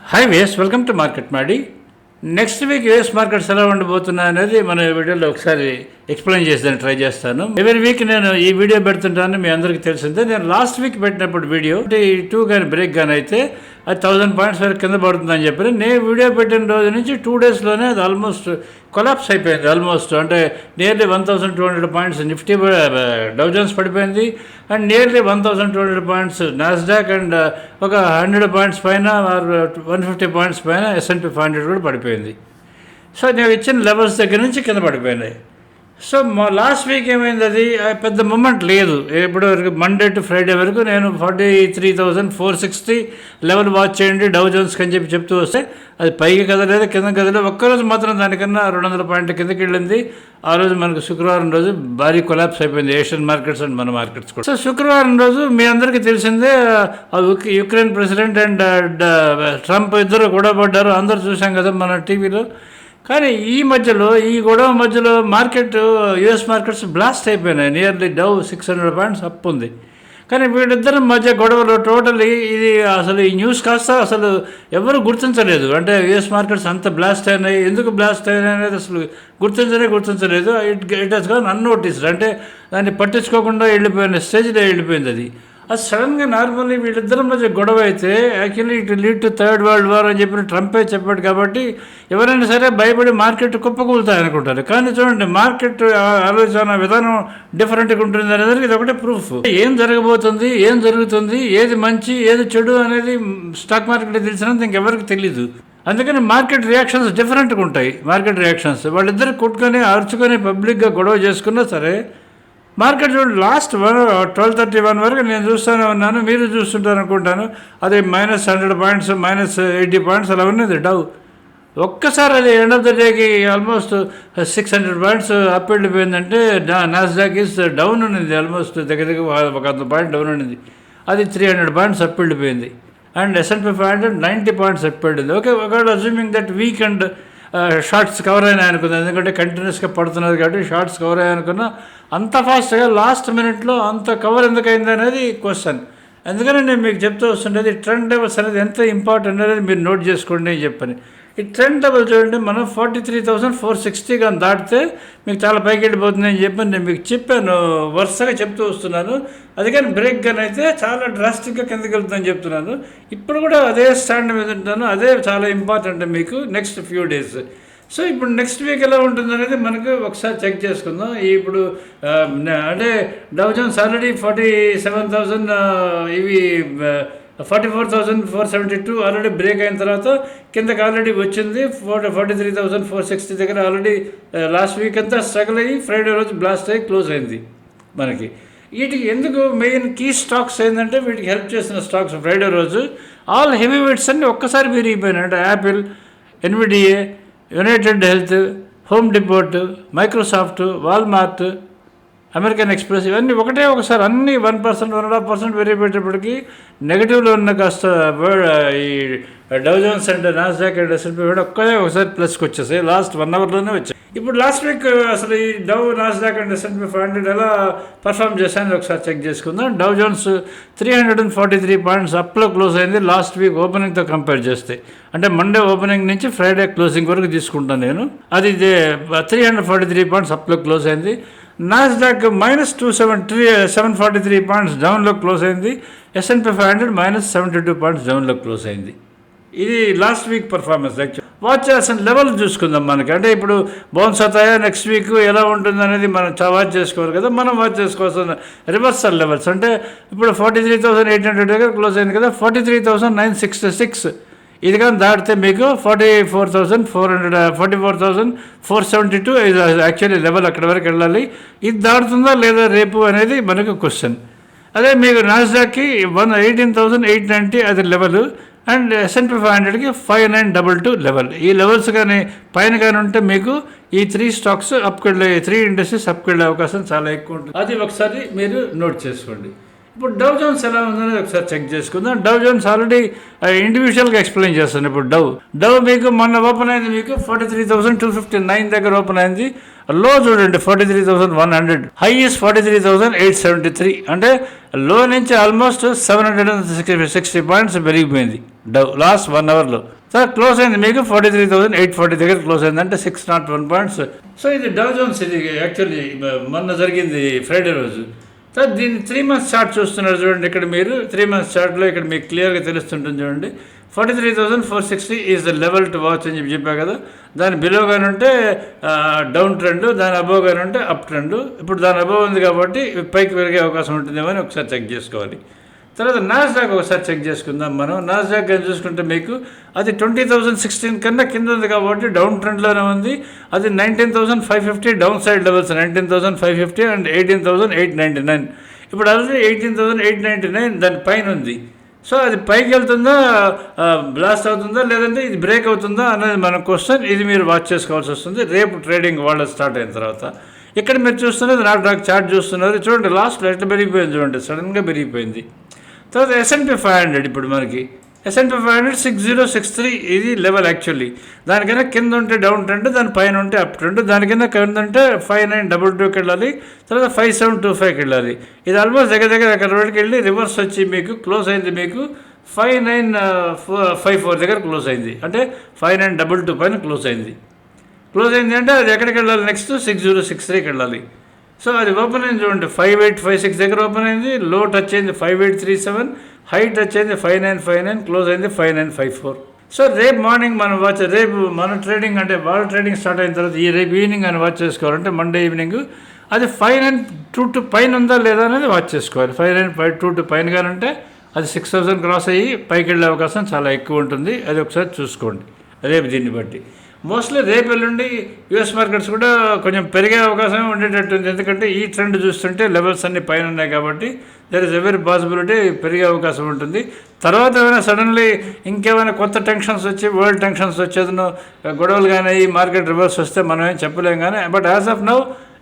Hi వేస్ welcome to market మాడి next week US markets ఎలా ఉండబోతున్నాయి అనేది మన వీడియోలో ఒకసారి ఎక్స్ప్లెయిన్ చేసేదాన్ని ట్రై చేస్తాను. ఎవరి వీక్ నేను ఈ వీడియో పెడుతుంటాను మీ అందరికీ తెలిసిందే. నేను లాస్ట్ వీక్ పెట్టినప్పుడు వీడియో ఈ టూ కానీ బ్రేక్ కానీ అయితే అది థౌసండ్ పాయింట్స్ వరకు కింద పడుతుందని చెప్పి నేను వీడియో పెట్టిన రోజు నుంచి టూ డేస్లోనే అది ఆల్మోస్ట్ కొలాప్స్ అయిపోయింది ఆల్మోస్ట్ అంటే nearly one thousand two hundred points Nifty Dow Jones పడిపోయింది and nearly one thousand two hundred points Nasdaq and ఒక హండ్రెడ్ పాయింట్స్ పైన వన్ ఫిఫ్టీ పాయింట్స్ పైన S and P five hundred కూడా పడిపోయింది. So నేను ఇచ్చిన లెవెల్స్ దగ్గర నుంచి కింద పడిపోయినాయి. సో మా లాస్ట్ వీక్ ఏమైంది అది? పెద్ద మూమెంట్ లేదు. ఇప్పటి వరకు మండే టు ఫ్రైడే వరకు నేను forty three thousand four sixty level watch చేయండి డౌ జోన్స్ అని చెప్పి చెప్తూ వస్తే అది పైకి కదలేదు కింద కదలేదు ఒక్కరోజు మాత్రం దానికన్నా రెండు వందల పాయింట్ కిందకి వెళ్ళింది. ఆ రోజు మనకు శుక్రవారం రోజు భారీ కొలాప్స్ అయిపోయింది. ఏషియన్ మార్కెట్స్ అండ్ మన మార్కెట్స్ కూడా. సో శుక్రవారం రోజు మీ అందరికీ తెలిసిందే యుక్రెయిన్ ప్రెసిడెంట్ అండ్ ట్రంప్ ఇద్దరు గొడవ పడ్డారు. అందరూ చూసాం కదా మన టీవీలో కానీ ఈ మధ్యలో ఈ గొడవ మధ్యలో మార్కెట్ యుఎస్ మార్కెట్స్ బ్లాస్ట్ అయిపోయినాయి. Nearly Dow six hundred points up ఉంది. కానీ వీళ్ళిద్దరి మధ్య గొడవలు టోటలీ ఇది అసలు ఈ న్యూస్ కాస్త అసలు ఎవరు గుర్తించలేదు. అంటే యుఎస్ మార్కెట్స్ అంత బ్లాస్ట్ అయినాయి. ఎందుకు బ్లాస్ట్ అయినాయి అనేది అసలు గుర్తించనే గుర్తించలేదు. It it has gone unnoticed అంటే దాన్ని పట్టించుకోకుండా వెళ్ళిపోయిన స్టేజ్లో వెళ్ళిపోయింది అది. అది సడన్గా నార్మల్లీ వీళ్ళిద్దరి మధ్య గొడవ అయితే actually it lead to third world war అని చెప్పిన ట్రంపే చెప్పాడు కాబట్టి ఎవరైనా సరే భయపడి మార్కెట్ కుప్పకూలుతాయి అనుకుంటారు కానీ చూడండి మార్కెట్ ఆలోచన విధానం డిఫరెంట్గా ఉంటుంది అనేది ఇది ఒకటే ప్రూఫ్. ఏం జరగబోతుంది ఏం జరుగుతుంది ఏది మంచి ఏది చెడు అనేది స్టాక్ మార్కెట్ తెలిసినంత ఇంకెవరికి తెలీదు. అందుకని మార్కెట్ రియాక్షన్స్ డిఫరెంట్గా ఉంటాయి. Market reactions. వాళ్ళిద్దరు కొట్టుకొని అరుచుకొని పబ్లిక్గా గొడవ చేసుకున్నా సరే మార్కెట్ చూడండి last one twelve thirty one వరకు నేను చూస్తూనే ఉన్నాను మీరు చూస్తుంటారు అనుకుంటాను అదే minus hundred points minus eighty points అలా ఉన్నది డవ్ ఒక్కసారి అది ఎండ్ ఆఫ్ ద డేకి almost six hundred points up వెళ్ళిపోయిందంటే Nasdaq is down ఉన్నది ఆల్మోస్ట్ దగ్గర దగ్గర ఒక వంద పాయింట్ డౌన్ ఉన్నది. అది త్రీ హండ్రెడ్ పాయింట్స్ అప్ వెళ్ళిపోయింది. And S and P five hundred ninety points up వెళ్ళింది. ఓకే ఒకవేళ assuming that week and shorts cover అయినా అనుకుంది ఎందుకంటే కంటిన్యూస్గా పడుతున్నది కాబట్టి షార్ట్స్ కవర్ అయ్యాయి అనుకున్నా అంత ఫాస్ట్గా లాస్ట్ మినిట్లో అంత కవర్ ఎందుకు అయింది అనేది క్వశ్చన్ ఎందుకని నేను మీకు చెప్తూ వస్తుండేది ట్రెండ్ లెవెల్స్ అనేది ఎంత ఇంపార్టెంట్ అనేది మీరు నోట్ చేసుకోండి అని చెప్పని. ఈ ట్రెండ్ డబుల్ చూడండి మనం forty three thousand four sixty కానీ దాటితే మీకు చాలా పైకి వెళ్ళిపోతుంది అని చెప్పి నేను మీకు చెప్పాను. వరుసగా చెప్తూ వస్తున్నాను. అది కానీ బ్రేక్ కానీ అయితే చాలా డ్రాస్టిక్గా కిందకి వెళ్తుందని చెప్తున్నాను. ఇప్పుడు కూడా అదే స్టాండ్ మీద ఉంటాను అదే చాలా ఇంపార్టెంట్ మీకు నెక్స్ట్ ఫ్యూ డేస్ సో ఇప్పుడు నెక్స్ట్ వీక్ ఎలా ఉంటుంది అనేది మనకు ఒకసారి చెక్ చేసుకుందాం. ఇప్పుడు అంటే Dow Jones already forty seven thousand ఇవి forty four thousand four seventy two already break అయిన తర్వాత కిందకి ఆల్రెడీ వచ్చింది four forty three thousand four sixty దగ్గర ఆల్రెడీ లాస్ట్ వీక్ అంతా స్ట్రగుల్ అయ్యి ఫ్రైడే రోజు బ్లాస్ట్ అయ్యి క్లోజ్ అయింది మనకి. వీటికి ఎందుకు మెయిన్ కీ స్టాక్స్ ఏంటంటే వీటికి హెల్ప్ చేసిన స్టాక్స్ ఫ్రైడే రోజు. ఆల్ హెవీ వెయిట్స్ అన్ని ఒక్కసారి విరిగిపోయినాయి అంటే Apple Nvidia United Health Home Depot Microsoft Walmart American Express ఇవన్నీ ఒకటే ఒకసారి అన్ని one percent one and half percent పెరిగిపోయేటప్పటికి నెగిటివ్లో ఉన్న కాస్త ఈ Dow Jones and Nasdaq and S and P కూడా ఒక్కడే ఒకసారి ప్లస్కి వచ్చేసాయి. లాస్ట్ వన్ అవర్లోనే వచ్చాయి. ఇప్పుడు లాస్ట్ వీక్ అసలు ఈ Dow Nasdaq and S and P five hundred ఎలా పర్ఫామ్ చేశాను ఒకసారి చెక్ చేసుకుందాం. Dow Jones three hundred and forty three points అప్లో close అయింది లాస్ట్ వీక్ ఓపెనింగ్తో కంపేర్ చేస్తే. అంటే మండే ఓపెనింగ్ నుంచి ఫ్రైడే క్లోజింగ్ వరకు తీసుకుంటాను నేను. అది three hundred forty three points అప్లో close అయింది. Nasdaq minus two seven three seven forty three points డౌన్లో క్లోజ్ అయింది. S and P five hundred minus seventy two points డౌన్లో క్లోజ్ అయింది. ఇది last week performance actual watch చేయాల్సిన level చూసుకుందాం మనకి. అంటే ఇప్పుడు బౌన్స్ అవుతాయా నెక్స్ట్ వీక్ ఎలా ఉంటుంది అనేది మనం వాచ్ చేసుకోవాలి కదా. మనం వాచ్ చేసుకోవాల్సిన రివర్సల్ లెవెల్స్ అంటే ఇప్పుడు forty three thousand eight hundred దగ్గర క్లోజ్ అయింది కదా. Forty three thousand nine sixty six ఇది కానీ దాటితే మీకు forty four thousand four hundred forty four thousand four seventy two ఇది యాక్చువల్లీ లెవెల్ అక్కడ వరకు వెళ్ళాలి. ఇది దాటుతుందా లేదా రేపు అనేది మనకు క్వశ్చన్ అదే మీకు నాస్డాక్కి one eighteen thousand eight ninety అది level and S and P five హండ్రెడ్కి five nine double two level ఈ లెవెల్స్ కానీ పైన కానీ ఉంటే మీకు ఈ త్రీ స్టాక్స్ అప్కెళ్ళే త్రీ ఇండస్ట్రీస్ అప్కెళ్ళే అవకాశం చాలా ఎక్కువ ఉంటుంది. అది ఒకసారి మీరు నోట్ చేసుకోండి. ఇప్పుడు డవ్ జోన్స్ ఎలా ఉందని ఒకసారి చెక్ చేసుకుందాం. డవ్ జోన్స్ ఆల్రెడీ ఇండివిజువల్గా ఎక్స్ప్లెయిన్ చేస్తాను ఇప్పుడు డవ్. డవ్ మీకు మొన్న ఓపెన్ అయింది మీకు forty three thousand two fifty nine దగ్గర ఓపెన్ అయింది. లో చూడండి forty three thousand one hundred highest forty three thousand eight seventy three అంటే లో నుంచి almost seven hundred and sixty sixty points పెరిగిపోయింది డవ్ లాస్ట్ వన్ అవర్లో sir close అయింది మీకు forty three thousand eight forty దగ్గర close అయింది. అంటే six not one points so ఇది డవ్ జోన్స్ ఇది యాక్చువల్లీ మొన్న జరిగింది ఫ్రైడే రోజు. సార్ దీన్ని త్రీ మంత్స్ చార్ట్ చూస్తున్నారు చూడండి ఇక్కడ మీరు. త్రీ మంత్స్ చార్ట్లో ఇక్కడ మీకు క్లియర్గా తెలుస్తుంటుంది చూడండి. Forty three thousand four sixty is the level to watch అని చెప్పి చెప్పా కదా. దాని బిలో కానీ ఉంటే డౌన్ ట్రెండ్ దాని అబోవ్ కానీ ఉంటే అప్ ట్రెండ్ ఇప్పుడు దాని అబోవ్ ఉంది కాబట్టి పైకి పెరిగే అవకాశం ఉంటుందేమో అని ఒకసారి చెక్ చేసుకోవాలి. తర్వాత నాస్డాక్ ఒకసారి చెక్ చేసుకుందాం మనం. నాస్డాక్ కానీ చూసుకుంటే మీకు అది ట్వంటీ థౌజండ్ సిక్స్టీన్ కన్నా కింద ఉంది కాబట్టి డౌన్ ట్రెండ్లోనే ఉంది. అది nineteen thousand five fifty down side levels nineteen thousand five fifty and eighteen thousand eight ninety nine. ఇప్పుడు already eighteen thousand eight ninety nine దాని పైన ఉంది. సో అది పైకి వెళ్తుందా బ్లాస్ట్ అవుతుందా లేదంటే ఇది బ్రేక్ అవుతుందా అనేది మన క్వశ్చన్. ఇది మీరు వాచ్ చేసుకోవాల్సి వస్తుంది. రేపు ట్రేడింగ్ వాళ్ళ స్టార్ట్ అయిన తర్వాత. ఇక్కడ మీరు చూస్తున్నది నాకు నాకు చార్ట్ చూస్తున్నారు చూడండి లాస్ట్లో ఎట్లా పెరిగిపోయింది చూడండి సడన్గా పెరిగిపోయింది. తర్వాత ఎస్ఎన్పి ఫైవ్ హండ్రెడ్ ఇప్పుడు మనకి. S and P five hundred six zero six three ఇది లెవెల్ యాక్చువల్లీ దానికైనా కింద ఉంటే డౌన్ ట్రెండ్ దాని పైన ఉంటే అప్ ట్రెండ్ దానికైనా కింద ఉంటే ఫైవ్ నైన్ డబుల్ టూకి వెళ్ళాలి తర్వాత ఫైవ్ సెవెన్ టూ ఫైవ్కి వెళ్ళాలి ఇది ఆల్మోస్ట్ దగ్గర దగ్గర అక్కడ రోడ్కి వెళ్ళి రివర్స్ వచ్చి మీకు క్లోజ్ అయింది మీకు ఫైవ్ నైన్ ఫైవ్ ఫోర్ దగ్గర క్లోజ్ అయింది. అంటే ఫైవ్ నైన్ డబుల్ టూ పైన క్లోజ్ అయింది. క్లోజ్ అయింది అంటే అది ఎక్కడికి వెళ్ళాలి? నెక్స్ట్ సిక్స్ జీరో సిక్స్ త్రీకి వెళ్ళాలి సో అది ఓపెన్ అయింది చూడండి. ఫైవ్ ఎయిట్ ఫైవ్ సిక్స్ దగ్గర ఓపెన్ అయింది. లో టచ్ అయింది five eight three seven high touch అయింది five nine five nine close అయింది five nine five four so రేపు మార్నింగ్ మనం వాచ్ రేపు మన ట్రేడింగ్ అంటే వాళ్ళ ట్రేడింగ్ స్టార్ట్ అయిన తర్వాత ఈ రేపు ఈవినింగ్ అని వాచ్ చేసుకోవాలంటే మండే ఈవినింగ్ అది ఫైవ్ నైన్ టూ టు పైన ఉందా లేదా అనేది వాచ్ చేసుకోవాలి. Five nine five two two పైన కానీ ఉంటే అది సిక్స్ థౌసండ్ క్రాస్ అయ్యి పైకి వెళ్ళే అవకాశం చాలా ఎక్కువ ఉంటుంది. అది ఒకసారి చూసుకోండి. రేపు దీన్ని బట్టి. మోస్ట్లీ రేపు ఎల్లుండి యూఎస్ మార్కెట్స్ కూడా కొంచెం పెరిగే అవకాశం ఉండేటట్టుంది. ఎందుకంటే ఈ ట్రెండ్ చూస్తుంటే లెవెల్స్ అన్ని పైన ఉన్నాయి కాబట్టి దర్ ఇస్ ఎవరీ పాసిబిలిటీ పెరిగే అవకాశం ఉంటుంది. తర్వాత ఏమైనా సడన్లీ ఇంకేమైనా కొత్త టెన్షన్స్ వచ్చి వరల్డ్ టెన్షన్స్ వచ్చేదను గొడవలు కానీ ఈ మార్కెట్ రివర్స్ వస్తే మనం ఏం చెప్పలేం కానీ బట్ యాజ్ ఆఫ్ నౌ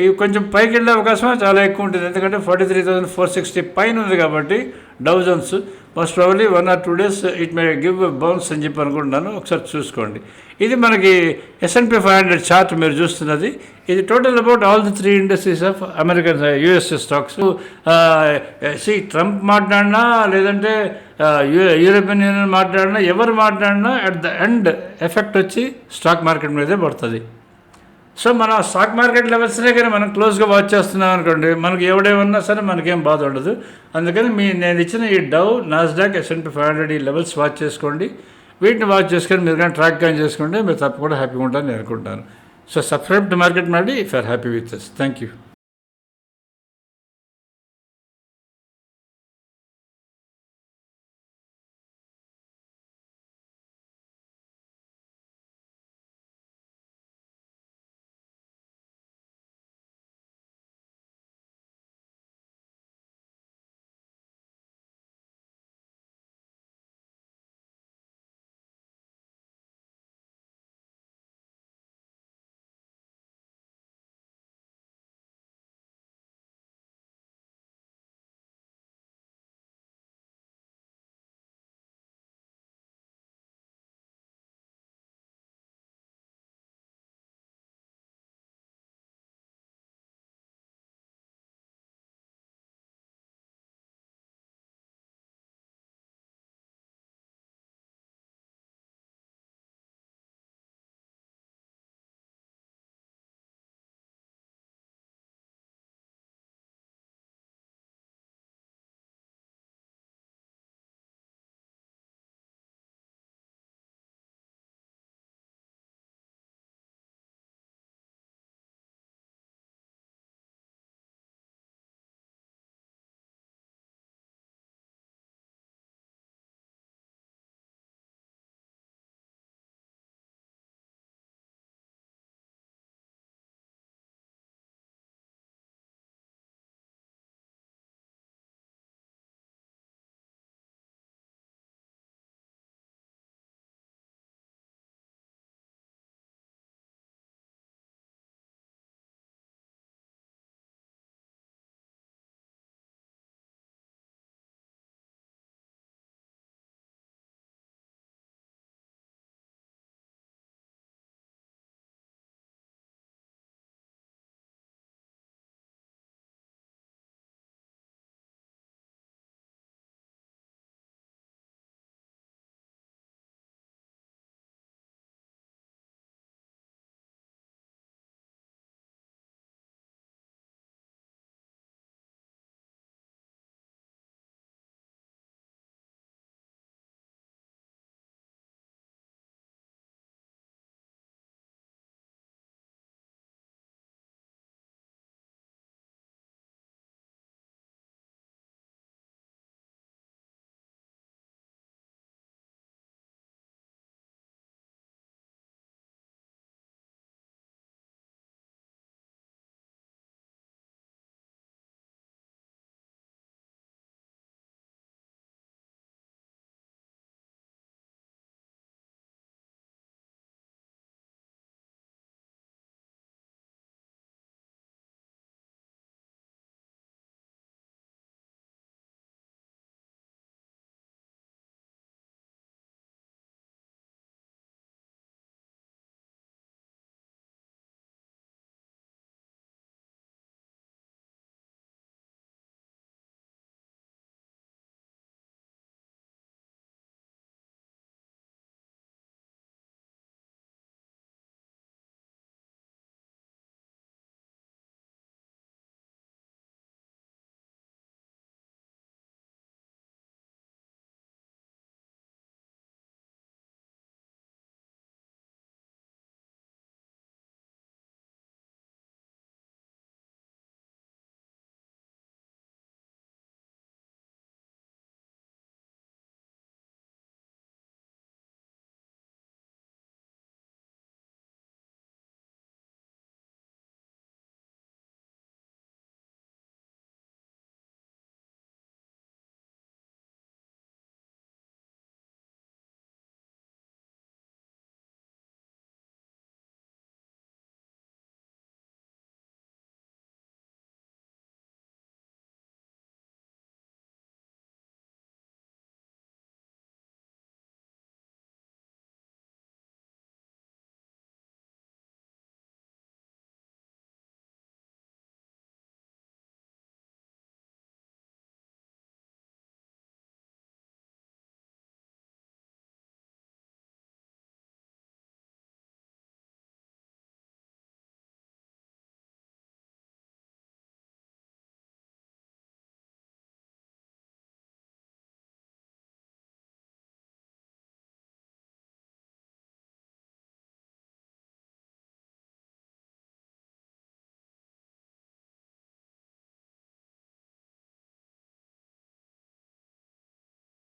ఇవి కొంచెం పైకి వెళ్ళే అవకాశం చాలా ఎక్కువ ఉంటుంది. ఎందుకంటే forty three thousand four sixty పైన ఉంది కాబట్టి Dow Jones most probably one or two days it may give bounce అని చెప్పి అనుకుంటున్నాను. ఒకసారి చూసుకోండి. ఇది మనకి ఎస్ఎన్పి ఫైవ్ హండ్రెడ్ చార్ట్ మీరు చూస్తున్నది. ఇది total about all the three industries of American US stocks see Trump మాట్లాడినా లేదంటే uh, యూరోపియన్ యూనియన్ మాట్లాడినా ఎవరు మాట్లాడినా అట్ ద ఎండ్ ఎఫెక్ట్ వచ్చి స్టాక్ మార్కెట్ మీదే పడుతుంది. సో మన స్టాక్ మార్కెట్ లెవెల్స్నే కానీ మనం క్లోజ్గా వాచ్ చేస్తున్నాం అనుకోండి మనకి ఎవడేమన్నా సరే మనకేం బాధ ఉండదు. అందుకని మీ నేను ఇచ్చిన ఈ Dow Nasdaq S and P five hundred ఈ లెవెల్స్ వాచ్ చేసుకోండి. వీటిని వాచ్ చేసుకొని మీరు కానీ ట్రాక్ కానీ చేసుకుంటే మీరు తప్పకుండా హ్యాపీగా ఉంటారని నేను అనుకుంటాను సో సబ్స్క్రైబ్ టు మార్కెట్ మాడి if are happy with us thank you